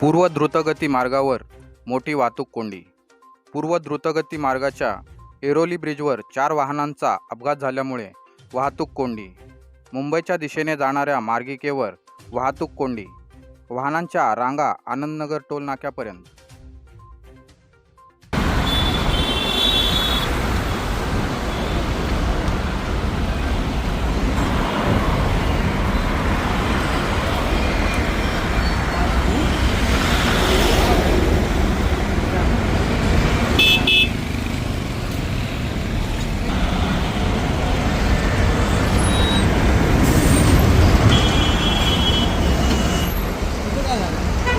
पूर्व द्रुतगती मार्गावर मोठी वाहतूक कोंडी. पूर्व द्रुतगती मार्गाच्या एरोली ब्रिजवर चार वाहनांचा अपघात झाल्यामुळे वाहतूक कोंडी. मुंबईच्या दिशेने जाणाऱ्या मार्गिकेवर वाहतूक कोंडी. वाहनांच्या रांगा आनंदनगर टोल नाक्यापर्यंत.